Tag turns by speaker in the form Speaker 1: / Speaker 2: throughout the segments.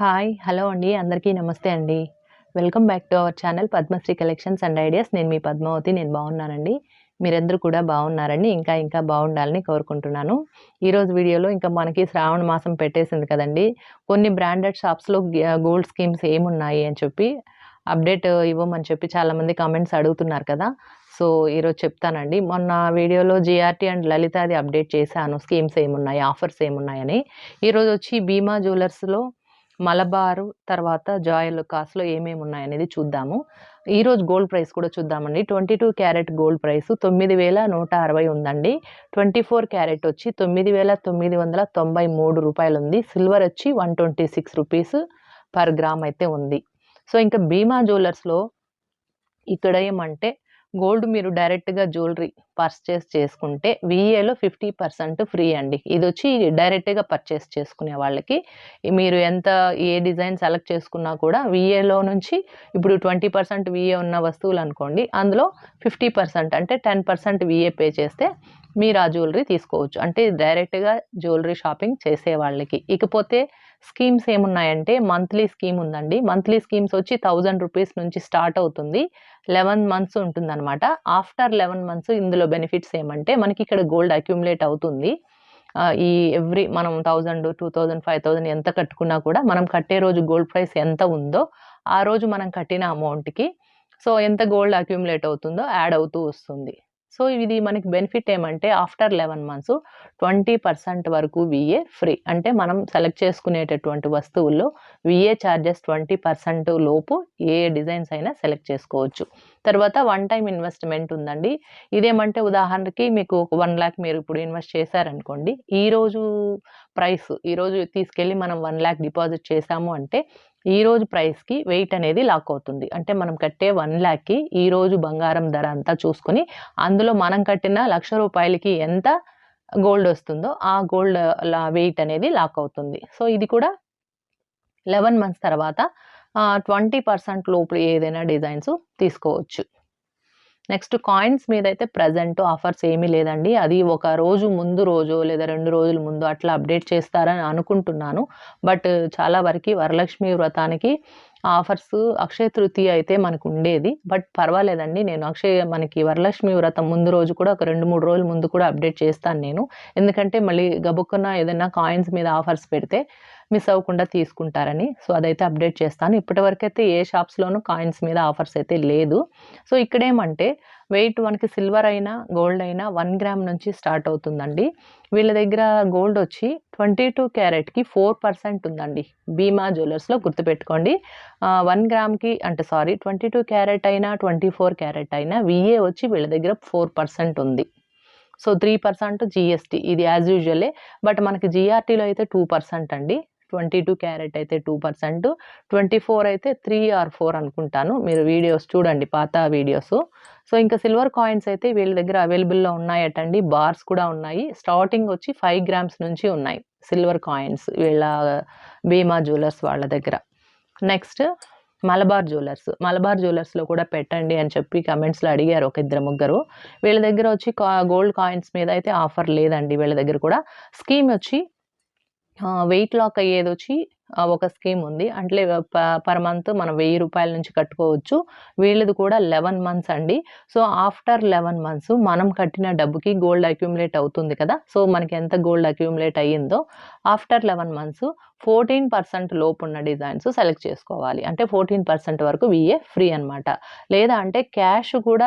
Speaker 1: Hi hello అండి. అందరికీ నమస్తే అండి. Welcome back to our channel Padmasri collections and ideas. నేను మీ పద్మావతి నేను బాగున్నానండి. మీరందరూ కూడా బాగున్నారండి. ఇంకా ఇంకా బాగుండాలని కోరుకుంటున్నాను. ఈరోజు వీడియోలో ఇంకా మనకి శ్రావణ మాసం పెట్టేసింది కదండి. కొన్ని బ్రాండెడ్ షాప్స్లో గోల్డ్ స్కీమ్స్ ఏమున్నాయి అని చెప్పి అప్డేట్ ఇవ్వమని చెప్పి చాలామంది కామెంట్స్ అడుగుతున్నారు కదా. సో ఈరోజు చెప్తానండి. మొన్న వీడియోలో జిఆర్టీ అండ్ లలిత అది అప్డేట్ చేశాను. స్కీమ్స్ ఏమున్నాయి ఆఫర్స్ ఏమున్నాయని. ఈరోజు వచ్చి భీమా జ్యువెలర్స్లో మలబారు తర్వాత జాయల్ కాస్ట్లో ఏమేమి ఉన్నాయనేది చూద్దాము. ఈరోజు గోల్డ్ ప్రైస్ కూడా చూద్దామండి. Twenty two carat gold price తొమ్మిది వేల నూట అరవై ఉందండి. ట్వంటీ ఫోర్ క్యారెట్ వచ్చి తొమ్మిది వేల తొమ్మిది వందల తొంభై మూడు రూపాయలు ఉంది సిల్వర్ వచ్చి one twenty six rupees per gram అయితే ఉంది. సో ఇంకా భీమా జ్యువెలర్స్లో ఇక్కడ ఏమంటే గోల్డ్ మీరు డైరెక్ట్గా జ్యువెలరీ పర్చేస్ చేసుకుంటే విఏలో ఫిఫ్టీ పర్సెంట్ ఫ్రీ అండి. ఇది వచ్చి డైరెక్ట్గా పర్చేస్ చేసుకునే వాళ్ళకి. మీరు ఎంత ఏ డిజైన్ సెలెక్ట్ చేసుకున్నా కూడా విఏలో నుంచి ఇప్పుడు ట్వంటీ పర్సెంట్ విఏ ఉన్న వస్తువులు అనుకోండి అందులో ఫిఫ్టీ పర్సెంట్ అంటే టెన్ పర్సెంట్ విఏ పే చేస్తే మీరు ఆ జ్యువెలరీ తీసుకోవచ్చు. అంటే డైరెక్ట్గా జ్యువెలరీ షాపింగ్ చేసే వాళ్ళకి. ఇకపోతే స్కీమ్స్ ఏమున్నాయంటే మంత్లీ స్కీమ్ ఉందండి. మంత్లీ స్కీమ్స్ వచ్చి థౌజండ్ రూపీస్ నుంచి స్టార్ట్ అవుతుంది. లెవెన్ మంత్స్ ఉంటుందన్నమాట. ఆఫ్టర్ లెవెన్ మంత్స్ ఇందులో బెనిఫిట్స్ ఏమంటే మనకి ఇక్కడ గోల్డ్ అక్యుములేట్ అవుతుంది. ఈ ఎవ్రీ మనం thousand two thousand five thousand ఎంత కట్టుకున్నా కూడా మనం కట్టే రోజు గోల్డ్ ప్రైస్ ఎంత ఉందో ఆ రోజు మనం కట్టిన అమౌంట్కి సో ఎంత గోల్డ్ అక్యుములేట్ అవుతుందో యాడ్ అవుతూ వస్తుంది. సో ఇది మనకి బెనిఫిట్ ఏమంటే after eleven months twenty percent వరకు విఏ ఫ్రీ. అంటే మనం సెలెక్ట్ చేసుకునేటటువంటి వస్తువుల్లో విఏ ఛార్జెస్ ట్వంటీ పర్సెంట్ లోపు ఏ డిజైన్స్ అయినా సెలెక్ట్ చేసుకోవచ్చు. తర్వాత వన్ టైం ఇన్వెస్ట్మెంట్ ఉందండి. ఇదేమంటే ఉదాహరణకి మీకు ఒక వన్ ల్యాక్ మీరు ఇప్పుడు ఇన్వెస్ట్ చేశారనుకోండి ఈరోజు ప్రైస్ ఈరోజు తీసుకెళ్ళి మనం వన్ ల్యాక్ డిపాజిట్ చేశాము అంటే ఈ రోజు ప్రైస్కి వెయిట్ అనేది లాక్ అవుతుంది. అంటే మనం కట్టే వన్ ల్యాక్కి ఈరోజు బంగారం ధర అంతా చూసుకొని అందులో మనం కట్టిన లక్ష రూపాయలకి ఎంత గోల్డ్ వస్తుందో ఆ గోల్డ్ వెయిట్ అనేది లాక్ అవుతుంది. సో ఇది కూడా లెవెన్ మంత్స్ తర్వాత ట్వంటీ పర్సెంట్ లోపు ఏదైనా డిజైన్స్ తీసుకోవచ్చు. నెక్స్ట్ కాయిన్స్ మీద అయితే ప్రజెంట్ ఆఫర్స్ ఏమీ లేదండి. అది ఒక రోజు ముందు రోజు లేదా రెండు రోజుల ముందు అట్లా అప్డేట్ చేస్తారని అనుకుంటున్నాను. బట్ చాలా వరకు వరలక్ష్మి వ్రతానికి ఆఫర్స్ అక్షయ తృతీయ అయితే మనకు ఉండేది. బట్ పర్వాలేదండి. నేను అక్షయ మనకి వరలక్ష్మి వ్రతం ముందు రోజు కూడా ఒక రెండు మూడు రోజుల ముందు కూడా అప్డేట్ చేస్తాను నేను. ఎందుకంటే మళ్ళీ గబుక్కున్న ఏదైనా కాయిన్స్ మీద ఆఫర్స్ పెడితే మిస్ అవ్వకుండా తీసుకుంటారని. సో అదైతే అప్డేట్ చేస్తాను. ఇప్పటివరకు అయితే ఏ షాప్స్లోనూ కాయిన్స్ మీద ఆఫర్స్ అయితే లేదు. సో ఇక్కడేమంటే వెయిట్ మనకి సిల్వర్ అయినా గోల్డ్ అయినా వన్ గ్రామ్ నుంచి స్టార్ట్ అవుతుందండి. వీళ్ళ దగ్గర గోల్డ్ వచ్చి ట్వంటీ టూ క్యారెట్కి ఫోర్ పర్సెంట్ ఉందండి. భీమా జ్యువెలర్స్లో గుర్తుపెట్టుకోండి. వన్ గ్రామ్కి అంటే సారీ ట్వంటీ టూ క్యారెట్ అయినా ట్వంటీ ఫోర్ క్యారెట్ అయినా విఏ వచ్చి వీళ్ళ దగ్గర ఫోర్ పర్సెంట్ ఉంది. So three percent GST. ఇది యాజ్ యూజువలే. బట్ మనకి జిఆర్టీలో అయితే టూ పర్సెంట్ అండి. ట్వంటీ టూ క్యారెట్ అయితే టూ పర్సెంట్ ట్వంటీ ఫోర్ అయితే త్రీ ఆర్ ఫోర్ అనుకుంటాను. మీరు వీడియోస్ చూడండి పాత వీడియోస్. సో ఇంకా సిల్వర్ కాయిన్స్ అయితే వీళ్ళ దగ్గర అవైలబుల్లో ఉన్నాయటండి. బార్స్ కూడా ఉన్నాయి. స్టార్టింగ్ వచ్చి ఫైవ్ గ్రామ్స్ నుంచి ఉన్నాయి సిల్వర్ కాయిన్స్ వీళ్ళ భీమా జ్యువెలర్స్ వాళ్ళ దగ్గర. Next Malabar jewellers. మలబార్ జ్యువెలర్స్లో కూడా పెట్టండి అని చెప్పి కమెంట్స్లో అడిగారు ఒక ఇద్దరు ముగ్గురు. వీళ్ళ దగ్గర వచ్చి గోల్డ్ కాయిన్స్ మీద అయితే ఆఫర్ లేదండి వీళ్ళ దగ్గర కూడా. స్కీమ్ వచ్చి వెయిట్ లాక్ అయ్యేది వచ్చి ఒక స్కీమ్ ఉంది. అంటే పర్ మంత్ మనం వెయ్యి రూపాయల నుంచి కట్టుకోవచ్చు. వీళ్ళది కూడా లెవెన్ మంత్స్ అండి. సో ఆఫ్టర్ లెవెన్ మంత్స్ మనం కట్టిన డబ్బుకి గోల్డ్ అక్యూములేట్ అవుతుంది కదా. సో మనకి ఎంత గోల్డ్ అక్యూములేట్ అయ్యిందో after eleven months fourteen percent లోపు ఉన్న డిజైన్స్ సెలెక్ట్ చేసుకోవాలి. అంటే ఫోర్టీన్ పర్సెంట్ వరకు విఏ ఫ్రీ అనమాట లేదా అంటే క్యాష్ కూడా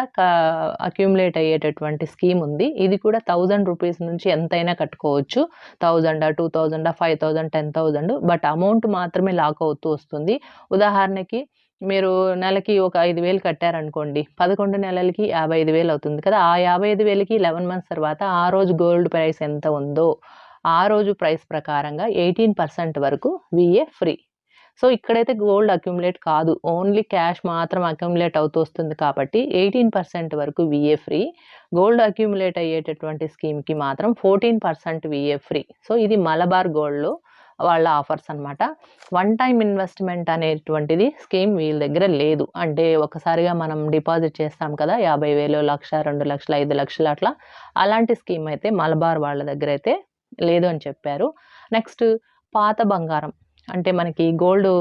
Speaker 1: అక్యూములేట్ అయ్యేటటువంటి స్కీమ్ ఉంది. ఇది కూడా థౌజండ్ రూపీస్ నుంచి ఎంతైనా కట్టుకోవచ్చు. థౌజండా two థౌజండా five thousand ten thousand. But amount మాత్రమే లాక్ అవుతూ వస్తుంది. ఉదాహరణకి మీరు నెలకి ఒక ఐదు వేలు కట్టారనుకోండి పదకొండు నెలలకి యాభై ఐదు వేలు అవుతుంది కదా ఆ యాభై ఐదు వేలకి లెవెన్ మంత్స్ తర్వాత ఆ రోజు గోల్డ్ ప్రైస్ ఎంత ఉందో ఆ రోజు ప్రైస్ ప్రకారంగా ఎయిటీన్ పర్సెంట్ వరకు విఏ ఫ్రీ సో ఇక్కడైతే గోల్డ్ అక్యుములేట్ కాదు ఓన్లీ క్యాష్ మాత్రం అక్యుములేట్ అవుతూ వస్తుంది కాబట్టి ఎయిటీన్ పర్సెంట్ వరకు విఏ ఫ్రీ గోల్డ్ అక్యుములేట్ అయ్యేటటువంటి స్కీమ్కి మాత్రం fourteen percent VA free so ఇది మలబార్ గోల్డ్లో వాళ్ళ ఆఫర్స్ అనమాట వన్ టైం ఇన్వెస్ట్మెంట్ అనేటువంటిది స్కీమ్ వీళ్ళ దగ్గర లేదు. అంటే ఒకసారిగా మనం డిపాజిట్ చేస్తాం కదా యాభై వేలు లక్ష రెండు లక్షలు ఐదు లక్షలు అట్లా. అలాంటి స్కీమ్ అయితే మలబార్ వాళ్ళ దగ్గర అయితే లేదు అని చెప్పారు. నెక్స్ట్ పాత బంగారం. అంటే మనకి గోల్డ్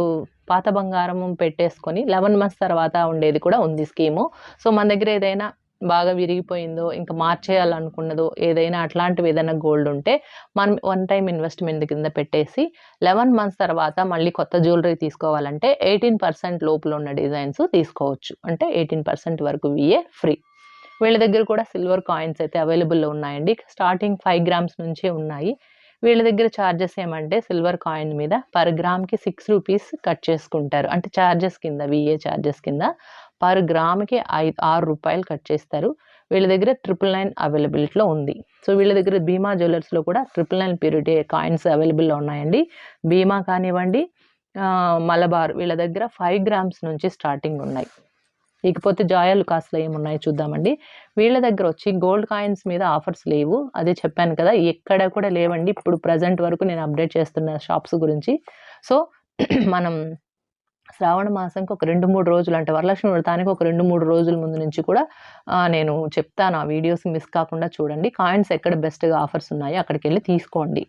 Speaker 1: పాత బంగారం పెట్టేసుకొని లెవెన్ మంత్స్ తర్వాత ఉండేది కూడా ఉంది స్కీము సో మన దగ్గర ఏదైనా బాగా విరిగిపోయిందో ఇంకా మార్చేయాలనుకున్నదో ఏదైనా అట్లాంటివి ఏదైనా గోల్డ్ ఉంటే మనం వన్ టైం ఇన్వెస్ట్మెంట్ కింద పెట్టేసి లెవెన్ మంత్స్ తర్వాత మళ్ళీ కొత్త జ్యువెలరీ తీసుకోవాలంటే ఎయిటీన్ పర్సెంట్ లోపల ఉన్న డిజైన్స్ తీసుకోవచ్చు. అంటే ఎయిటీన్ పర్సెంట్ వరకు విఏ ఫ్రీ వీళ్ళ దగ్గర కూడా సిల్వర్ కాయిన్స్ అయితే అవైలబుల్లో ఉన్నాయండి. స్టార్టింగ్ ఫైవ్ గ్రామ్స్ నుంచే ఉన్నాయి. వీళ్ళ దగ్గర ఛార్జెస్ ఏమంటే సిల్వర్ కాయిన్ మీద పర్ గ్రామ్కి సిక్స్ రూపీస్ కట్ చేసుకుంటారు. అంటే ఛార్జెస్ కింద విఏ ఛార్జెస్ కింద పర్ గ్రామ్కి ఐదు ఆరు రూపాయలు కట్ చేస్తారు. వీళ్ళ దగ్గర ట్రిపుల్ నైన్ అవైలబిలిటీలో ఉంది. సో వీళ్ళ దగ్గర భీమా జ్యువెలర్స్లో కూడా ట్రిపుల్ నైన్ ప్యూరిటీ కాయిన్స్ అవైలబుల్లో ఉన్నాయండి. భీమా కానివ్వండి మలబార్ వీళ్ళ దగ్గర ఫైవ్ గ్రామ్స్ నుంచి స్టార్టింగ్ ఉన్నాయి. ఇకపోతే జాయాలు కాస్ట్లో ఏమున్నాయో చూద్దామండి. వీళ్ళ దగ్గర వచ్చి గోల్డ్ కాయిన్స్ మీద ఆఫర్స్ లేవు. అదే చెప్పాను కదా ఎక్కడ కూడా లేవండి. ఇప్పుడు ప్రజెంట్ వరకు నేను అప్డేట్ చేస్తున్న షాప్స్ గురించి. సో మనం శ్రావణ మాసంకి ఒక రెండు మూడు రోజులు అంటే వరలక్ష్మి వ్రతానికి ఒక రెండు మూడు రోజుల ముందు నుంచి కూడా నేను చెప్తాను. ఆ వీడియోస్ మిస్ కాకుండా చూడండి. కాయిన్స్ ఎక్కడ బెస్ట్గా ఆఫర్స్ ఉన్నాయో అక్కడికి వెళ్ళి తీసుకోండి.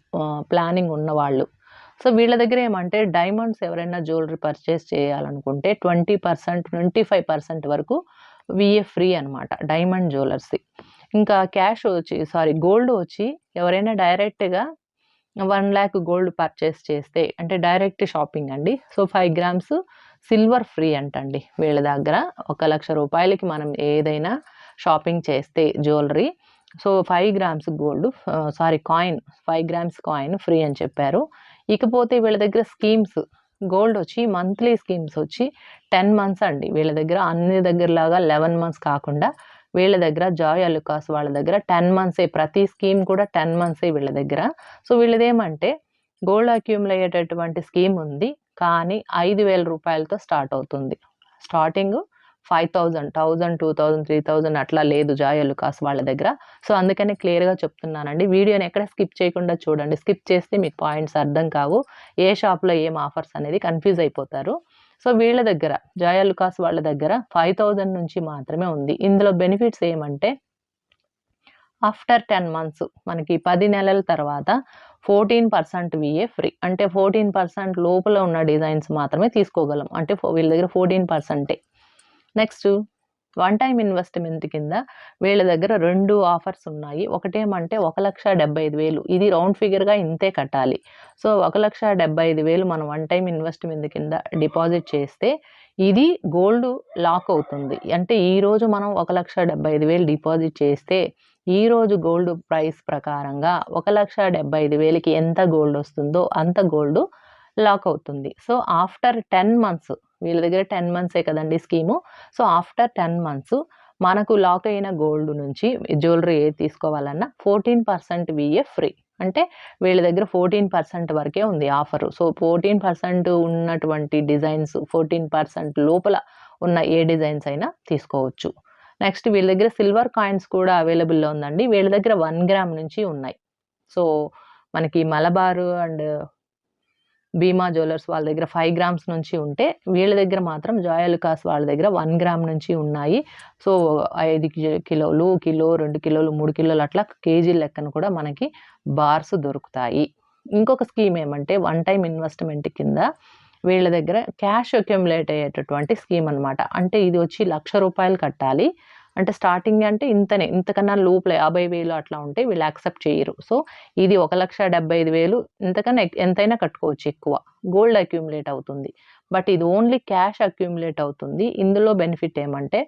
Speaker 1: ప్లానింగ్ ఉన్న వాళ్ళు. సో వీళ్ళ దగ్గర ఏమంటే డైమండ్స్ ఎవరైనా జ్యువెలరీ పర్చేస్ చేయాలనుకుంటే twenty percent twenty five percent వరకు విఏ ఫ్రీ అనమాట డైమండ్ జ్యువెలర్స్ది. ఇంకా క్యాష్ వచ్చి సారీ గోల్డ్ వచ్చి ఎవరైనా డైరెక్ట్గా వన్ ల్యాక్ గోల్డ్ పర్చేస్ చేస్తే అంటే డైరెక్ట్ షాపింగ్ అండి. So five grams silver free అంటండి వీళ్ళ దగ్గర. ఒక లక్ష రూపాయలకి మనం ఏదైనా షాపింగ్ చేస్తే jewellery. So five grams gold sorry coin five grams coin free అని చెప్పారు. ఇకపోతే వీళ్ళ దగ్గర స్కీమ్స్ గోల్డ్ వచ్చి మంత్లీ స్కీమ్స్ వచ్చి టెన్ మంత్స్ అండి. వీళ్ళ దగ్గర అన్ని దగ్గరలాగా లెవెన్ మంత్స్ కాకుండా వీళ్ళ దగ్గర జాయ్ అలుకాస్ వాళ్ళ దగ్గర టెన్ మంత్సే ప్రతి స్కీమ్ కూడా టెన్ మంత్సే వీళ్ళ దగ్గర. సో వీళ్ళదేమంటే గోల్డ్ అక్యూముల్ అయ్యేటటువంటి స్కీమ్ ఉంది కానీ ఐదు వేల రూపాయలతో స్టార్ట్ అవుతుంది. Starting five thousand thousand two thousand three thousand అట్లా లేదు జాయ్ అలుకాస్ వాళ్ళ దగ్గర. సో అందుకనే క్లియర్గా చెప్తున్నానండి. వీడియోని ఎక్కడ స్కిప్ చేయకుండా చూడండి. స్కిప్ చేస్తే మీకు పాయింట్స్ అర్థం కావు. ఏ షాప్లో ఏం ఆఫర్స్ అనేది కన్ఫ్యూజ్ అయిపోతారు. సో వీళ్ళ దగ్గర జాయా లుకాస్ వాళ్ళ దగ్గర ఫైవ్ థౌజండ్ నుంచి మాత్రమే ఉంది. ఇందులో బెనిఫిట్స్ ఏమంటే ఆఫ్టర్ టెన్ మంత్స్ మనకి పది నెలల తర్వాత ఫోర్టీన్ పర్సెంట్ విఏ ఫ్రీ అంటే ఫోర్టీన్ పర్సెంట్ లోపల ఉన్న డిజైన్స్ మాత్రమే తీసుకోగలం. అంటే వీళ్ళ దగ్గర ఫోర్టీన్ పర్సెంటే నెక్స్ట్ వన్ టైం ఇన్వెస్ట్మెంట్ కింద వీళ్ళ దగ్గర రెండు ఆఫర్స్ ఉన్నాయి. ఒకటేమంటే ఒక లక్ష డెబ్బై ఐదు వేలు. ఇది రౌండ్ ఫిగర్గా ఇంతే కట్టాలి. సో ఒక లక్ష డెబ్బై ఐదు వేలు మనం వన్ టైం ఇన్వెస్ట్మెంట్ కింద డిపాజిట్ చేస్తే ఇది గోల్డ్ లాక్ అవుతుంది. అంటే ఈరోజు మనం ఒక లక్ష డెబ్బై ఐదు వేలు డిపాజిట్ చేస్తే ఈరోజు గోల్డ్ ప్రైస్ ప్రకారంగా ఒక లక్ష డెబ్బై ఐదు వేలకి ఎంత గోల్డ్ వస్తుందో అంత గోల్డ్ లాక్ అవుతుంది. సో ఆఫ్టర్ టెన్ మంత్స్ వీళ్ళ దగ్గర టెన్ మంత్సే కదండి scheme. So after ten months మనకు లాక్ అయిన గోల్డ్ నుంచి జ్యువెలరీ ఏది తీసుకోవాలన్నా ఫోర్టీన్ పర్సెంట్ విఏ ఫ్రీ. అంటే వీళ్ళ దగ్గర ఫోర్టీన్ పర్సెంట్ వరకే ఉంది ఆఫరు. సో ఫోర్టీన్ పర్సెంట్ ఉన్నటువంటి డిజైన్స్ ఫోర్టీన్ పర్సెంట్ లోపల ఉన్న ఏ డిజైన్స్ అయినా తీసుకోవచ్చు. నెక్స్ట్ వీళ్ళ దగ్గర సిల్వర్ కాయిన్స్ కూడా అవైలబుల్లో ఉందండి. వీళ్ళ దగ్గర వన్ గ్రామ్ నుంచి ఉన్నాయి. సో మనకి మలబారు అండ్ భీమా జ్యువెలర్స్ వాళ్ళ దగ్గర ఫైవ్ గ్రామ్స్ నుంచి ఉంటే వీళ్ళ దగ్గర మాత్రం జాయలుకాస్ వాళ్ళ దగ్గర వన్ గ్రామ్ నుంచి ఉన్నాయి. సో ఐదు కిలోలు కిలో రెండు కిలోలు మూడు కిలోలు అట్లా కేజీ లెక్కన కూడా మనకి బార్స్ దొరుకుతాయి. ఇంకొక స్కీమ్ ఏమంటే వన్ టైం ఇన్వెస్ట్మెంట్ కింద వీళ్ళ దగ్గర క్యాష్ అక్యుములేట్ అయ్యేటటువంటి స్కీమ్ అనమాట అంటే ఇది వచ్చి లక్ష రూపాయలు కట్టాలి. అంటే స్టార్టింగ్ అంటే ఇంతనే ఇంతకన్నా లోపల యాభై వేలు అట్లా ఉంటే వీళ్ళు యాక్సెప్ట్ చేయరు. సో ఇది ఒక లక్ష డెబ్బై ఐదు వేలు ఇంతకన్నా ఎంతైనా కట్టుకోవచ్చు ఎక్కువ. గోల్డ్ అక్యూములేట్ అవుతుంది. బట్ ఇది ఓన్లీ క్యాష్ అక్యూములేట్ అవుతుంది. ఇందులో బెనిఫిట్ ఏమంటే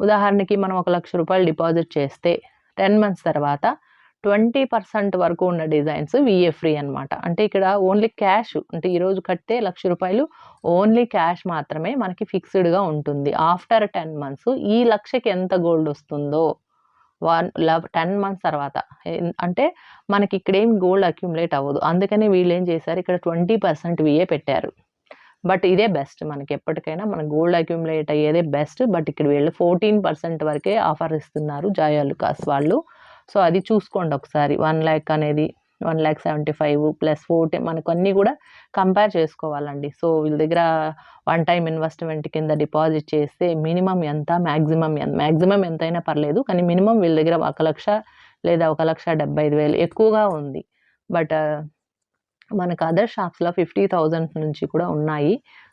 Speaker 1: ఉదాహరణకి మనం ఒక లక్ష రూపాయలు డిపాజిట్ చేస్తే టెన్ మంత్స్ తర్వాత ట్వంటీ పర్సెంట్ వరకు ఉన్న డిజైన్స్ విఏ ఫ్రీ అనమాట అంటే ఇక్కడ ఓన్లీ క్యాష్ అంటే ఈరోజు కడితే లక్ష రూపాయలు ఓన్లీ క్యాష్ మాత్రమే మనకి ఫిక్స్డ్గా ఉంటుంది. ఆఫ్టర్ టెన్ మంత్స్ ఈ లక్షకి ఎంత గోల్డ్ వస్తుందో వన్ టెన్ మంత్స్ తర్వాత అంటే మనకి ఇక్కడ ఏం గోల్డ్ అక్యుములేట్ అవ్వదు. అందుకని వీళ్ళు ఏం చేశారు ఇక్కడ ట్వంటీ పర్సెంట్ విఏ పెట్టారు. బట్ ఇదే బెస్ట్ మనకి ఎప్పటికైనా మన గోల్డ్ అక్యుములేట్ అయ్యేదే బెస్ట్. బట్ ఇక్కడ వీళ్ళు ఫోర్టీన్ పర్సెంట్ వరకే ఆఫర్ ఇస్తున్నారు జాయాలుకాస్ వాళ్ళు. సో అది చూసుకోండి ఒకసారి వన్ ల్యాక్ అనేది one lakh seventy five plus forty మనకు అన్నీ కూడా కంపేర్ చేసుకోవాలండి సో వీళ్ళ దగ్గర వన్ టైం ఇన్వెస్ట్మెంట్ కింద డిపాజిట్ చేస్తే మినిమం ఎంత మ్యాక్సిమం ఎంత మ్యాక్సిమం ఎంతైనా పర్లేదు కానీ మినిమం వీళ్ళ దగ్గర ఒక లక్ష లేదా ఒక లక్ష డెబ్బై ఐదు వేలు ఎక్కువగా ఉంది బట్ మనకు అదర్ షాప్స్‌లో 50,000 నుంచి కూడా ఉన్నాయి.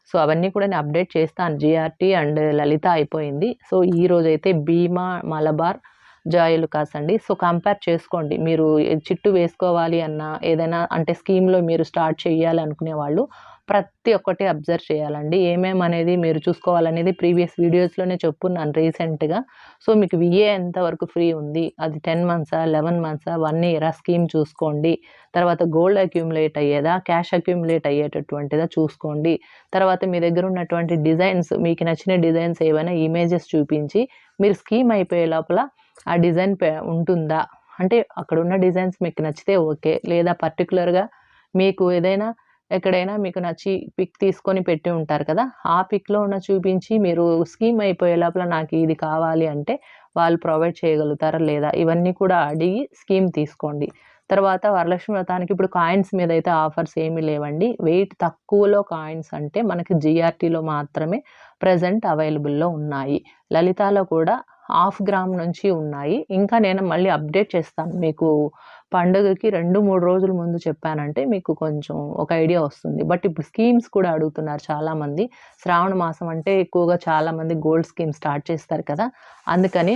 Speaker 1: సో, అవన్నీ కూడా నేను అప్డేట్ చేస్తాను. జీఆర్‌టీ అండ్ లలిత అయిపోయింది. సో, ఈరోజైతే భీమా, మలబార్, జాయిలు కాసండి సో, కంపేర్ చేసుకోండి. మీరు చిట్టు వేసుకోవాలి అన్నా, ఏదైనా అంటే స్కీమ్‌లో మీరు స్టార్ట్ చేయాలి అనుకునే వాళ్ళు ప్రతి ఒక్కటి అబ్జర్వ్ చేయాలండి. ఏమేమనేది మీరు చూసుకోవాలనేది ప్రీవియస్ వీడియోస్‌లోనే చెప్పున్నాను రీసెంట్‌గా. సో, మీకు విఏ ఎంతవరకు ఫ్రీ ఉంది? అది 10 మంత్సా? 11 మంత్సా? వన్ ఇయరా? స్కీమ్ చూసుకోండి. తర్వాత గోల్డ్ అక్యూములేట్ అయ్యేదా? క్యాష్ అక్యూములేట్ అయ్యేటటువంటిదా చూసుకోండి. తర్వాత మీ దగ్గర ఉన్నటువంటి డిజైన్స్ మీకు నచ్చిన డిజైన్స్ ఏవైనా ఇమేజెస్ చూపించి, మీరు స్కీమ్ అయిపోయే లోపల ఆ డిజైన్ ఉంటుందా? అంటే అక్కడున్న డిజైన్స్ మీకు నచ్చితే ఓకే. లేదా పర్టికులర్గా మీకు ఏదైనా ఎక్కడైనా మీకు నచ్చి పిక్ తీసుకొని పెట్టి ఉంటారు కదా! ఆ పిక్‌లో ఉన్న చూపించి మీరు స్కీమ్ అయిపోయే లోపల నాకు ఇది కావాలి అంటే వాళ్ళు ప్రొవైడ్ చేయగలుగుతారా లేదా? ఇవన్నీ కూడా అడిగి స్కీమ్ తీసుకోండి. తర్వాత వరలక్ష్మి వ్రతానికి ఇప్పుడు కాయిన్స్ మీద అయితే ఆఫర్స్ ఏమీ లేవండి. వెయిట్ తక్కువలో కాయిన్స్ అంటే మనకి జిఆర్టీలో మాత్రమే ప్రెజెంట్ అవైలబుల్‌లో ఉన్నాయి. లలితాలో కూడా హాఫ్ గ్రామ్ నుంచి ఉన్నాయి. ఇంకా నేను మళ్ళీ అప్డేట్ చేస్తాను. మీకు పండుగకి 2, 3 రోజుల ముందు చెప్పానంటే మీకు కొంచెం ఒక ఐడియా వస్తుంది. బట్ ఇప్పుడు స్కీమ్స్ కూడా అడుగుతున్నారు చాలామంది. శ్రావణ మాసం అంటే ఎక్కువగా చాలామంది గోల్డ్ స్కీమ్ స్టార్ట్ చేస్తారు కదా! అందుకని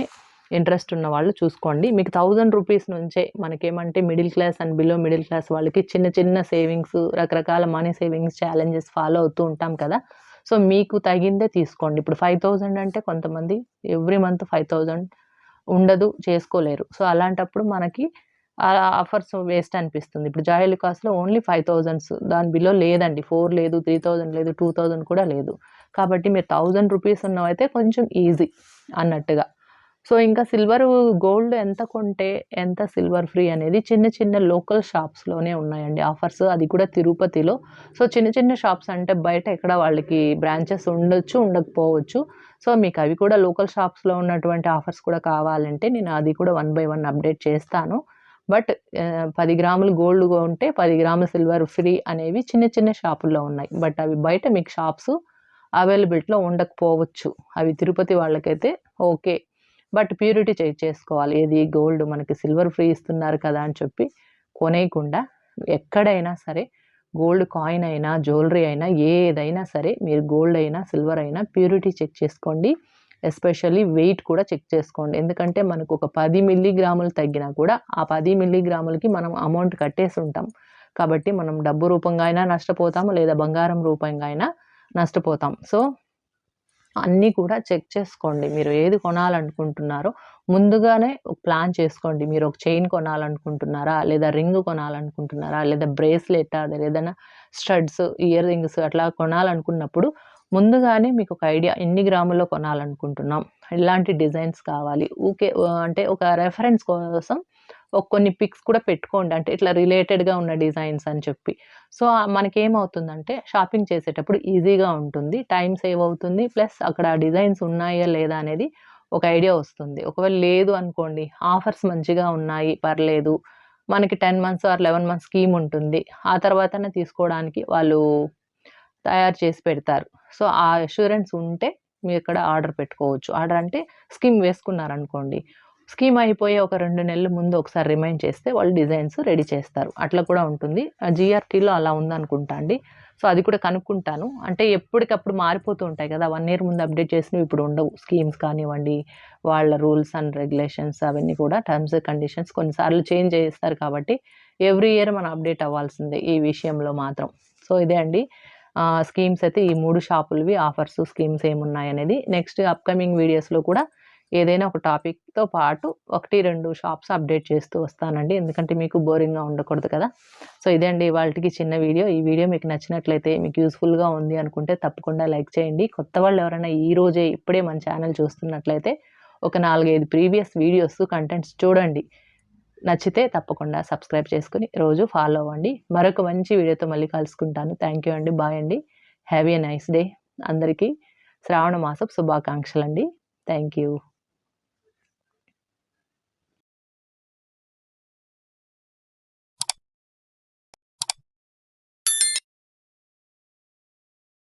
Speaker 1: ఇంట్రెస్ట్ ఉన్న వాళ్ళు చూసుకోండి. మీకు థౌజండ్ రూపీస్ నుంచే మనకేమంటే middle class and below middle class వాళ్ళకి చిన్న చిన్న సేవింగ్స్, రకరకాల మనీ సేవింగ్స్ ఛాలెంజెస్ ఫాలో అవుతూ ఉంటాం కదా! సో, మీకు తగిందే తీసుకోండి. ఇప్పుడు 5000 అంటే కొంతమంది ఎవ్రీ మంత్ 5000 ఉండదు, చేసుకోలేరు. సో, అలాంటప్పుడు మనకి ఆఫర్స్ వేస్ట్ అనిపిస్తుంది. ఇప్పుడు జాయలుకాస్‌లో ఓన్లీ 5000స్ దాని బిలో లేదండి. ఫోర్ లేదు, 3000 లేదు, 2000 కూడా లేదు. కాబట్టి మీరు థౌజండ్ రూపీస్ ఉన్నవైతే కొంచెం ఈజీ అన్నట్టుగా. సో, ఇంకా సిల్వర్ గోల్డ్ ఎంత కొంటే ఎంత సిల్వర్ ఫ్రీ అనేది చిన్న చిన్న లోకల్ షాప్స్‌లోనే ఉన్నాయండి ఆఫర్స్. అది కూడా తిరుపతిలో. సో, చిన్న చిన్న షాప్స్ అంటే బయట ఎక్కడ వాళ్ళకి బ్రాంచెస్ ఉండొచ్చు, ఉండకపోవచ్చు. సో, మీకు అవి కూడా లోకల్ షాప్స్‌లో ఉన్నటువంటి ఆఫర్స్ కూడా కావాలంటే నేను అది కూడా వన్ బై వన్ అప్డేట్ చేస్తాను. బట్ పది గ్రాములు గోల్డ్ కొంటే 10 గ్రాముల సిల్వర్ ఫ్రీ అనేవి చిన్న చిన్న షాపుల్లో ఉన్నాయి. బట్ అవి బయట మీకు షాప్స్ అవైలబిలిటీలో ఉండకపోవచ్చు. అవి తిరుపతి వాళ్ళకైతే ఓకే. బట్ ప్యూరిటీ చెక్ చేసుకోవాలి. ఏది గోల్డ్ మనకి సిల్వర్ ఫ్రీ ఇస్తున్నారు కదా! అని చెప్పి కొనేయకుండా ఎక్కడైనా సరే గోల్డ్ కాయిన్ అయినా, జ్యువెలరీ అయినా ఏదైనా సరే మీరు గోల్డ్ అయినా, సిల్వర్ అయినా ప్యూరిటీ చెక్ చేసుకోండి. ఎస్పెషల్లీ వెయిట్ కూడా చెక్ చేసుకోండి. ఎందుకంటే మనకు ఒక పది మిల్లీగ్రాములు తగ్గినా కూడా ఆ పది మిల్లీగ్రాములకి మనం అమౌంట్ కట్టేసి ఉంటాం కాబట్టి మనం డబ్బు రూపంగా అయినా నష్టపోతాము. లేదా బంగారం రూపంగా అయినా నష్టపోతాం. సో, అన్నీ కూడా చెక్ చేసుకోండి. మీరు ఏది కొనాలనుకుంటున్నారో ముందుగానే ప్లాన్ చేసుకోండి. మీరు ఒక చైన్ కొనాలనుకుంటున్నారా? లేదా రింగ్ కొనాలనుకుంటున్నారా? లేదా బ్రేస్లెటా? ఏదైనా స్టడ్స్, ఇయర్ రింగ్స్ అట్లా కొనాలనుకున్నప్పుడు ముందుగానే మీకు ఒక ఐడియా ఎన్ని గ్రాముల్లో కొనాలనుకుంటున్నాం? ఎలాంటి డిజైన్స్ కావాలి? ఊకే అంటే ఒక రెఫరెన్స్ కోసం ఒక కొన్ని పిక్స్ కూడా పెట్టుకోండి. అంటే ఇట్లా రిలేటెడ్‌గా ఉన్న డిజైన్స్ అని చెప్పి. సో, మనకేమవుతుందంటే షాపింగ్ చేసేటప్పుడు ఈజీగా ఉంటుంది. టైం సేవ్ అవుతుంది. ప్లస్ అక్కడ డిజైన్స్ ఉన్నాయా? లేదా? అనేది ఒక ఐడియా వస్తుంది. ఒకవేళ లేదు అనుకోండి ఆఫర్స్ మంచిగా ఉన్నాయి పర్లేదు. మనకి 10 మంత్స్ ఆర్ 11 మంత్స్ స్కీమ్ ఉంటుంది. ఆ తర్వాతనే తీసుకోవడానికి వాళ్ళు తయారు చేసి పెడతారు. సో, ఆ అష్యూరెన్స్ ఉంటే మీరు ఇక్కడ ఆర్డర్ పెట్టుకోవచ్చు. ఆర్డర్ అంటే స్కీమ్ వేసుకున్నారనుకోండి. స్కీమ్ అయిపోయే ఒక రెండు నెలల ముందు ఒకసారి రిమైండ్ చేస్తే వాళ్ళు డిజైన్స్ రెడీ చేస్తారు. అట్లా కూడా ఉంటుంది. జిఆర్టీలో అలా ఉందనుకుంటా అండి. సో, అది కూడా కనుక్కుంటాను. అంటే ఎప్పటికప్పుడు మారిపోతూ ఉంటాయి కదా! వన్ ఇయర్ ముందు అప్డేట్ చేసినవి ఇప్పుడు ఉండవు. స్కీమ్స్ కానివ్వండి, వాళ్ళ రూల్స్ అండ్ రెగ్యులేషన్స్ అవన్నీ కూడా టర్మ్స్, కండిషన్స్ కొన్నిసార్లు చేంజ్ చేస్తారు కాబట్టి ఎవ్రీ ఇయర్ మనం అప్డేట్ అవ్వాల్సిందే ఈ విషయంలో మాత్రం. సో, ఇదే అండి. స్కీమ్స్ అయితే ఈ మూడు షాపులవి ఆఫర్స్, స్కీమ్స్ ఏమున్నాయనేది. నెక్స్ట్ అప్‌కమింగ్ వీడియోస్‌లో కూడా ఏదైనా ఒక టాపిక్‌తో పాటు 1, 2 షాప్స్ అప్డేట్ చేస్తూ వస్తానండి. ఎందుకంటే మీకు బోరింగ్‌గా ఉండకూడదు కదా! సో, ఇదే అండి వాళ్ళకి చిన్న వీడియో. ఈ వీడియో మీకు నచ్చినట్లయితే మీకు యూస్ఫుల్గా ఉంది అనుకుంటే తప్పకుండా లైక్ చేయండి. కొత్త వాళ్ళు ఎవరైనా ఈ రోజే ఇప్పుడే మన ఛానల్ చూస్తున్నట్లయితే ఒక 4, 5 ప్రీవియస్ వీడియోస్ కంటెంట్స్ చూడండి. నచ్చితే తప్పకుండా సబ్స్క్రైబ్ చేసుకొని రోజు ఫాలో అవ్వండి. మరొక మంచి వీడియోతో మళ్ళీ కలుసుకుంటాను. థ్యాంక్ యూ అండి. బాయ్ అండి. Have a nice day. అందరికీ శ్రావణ మాసపు శుభాకాంక్షలండి. Thank you.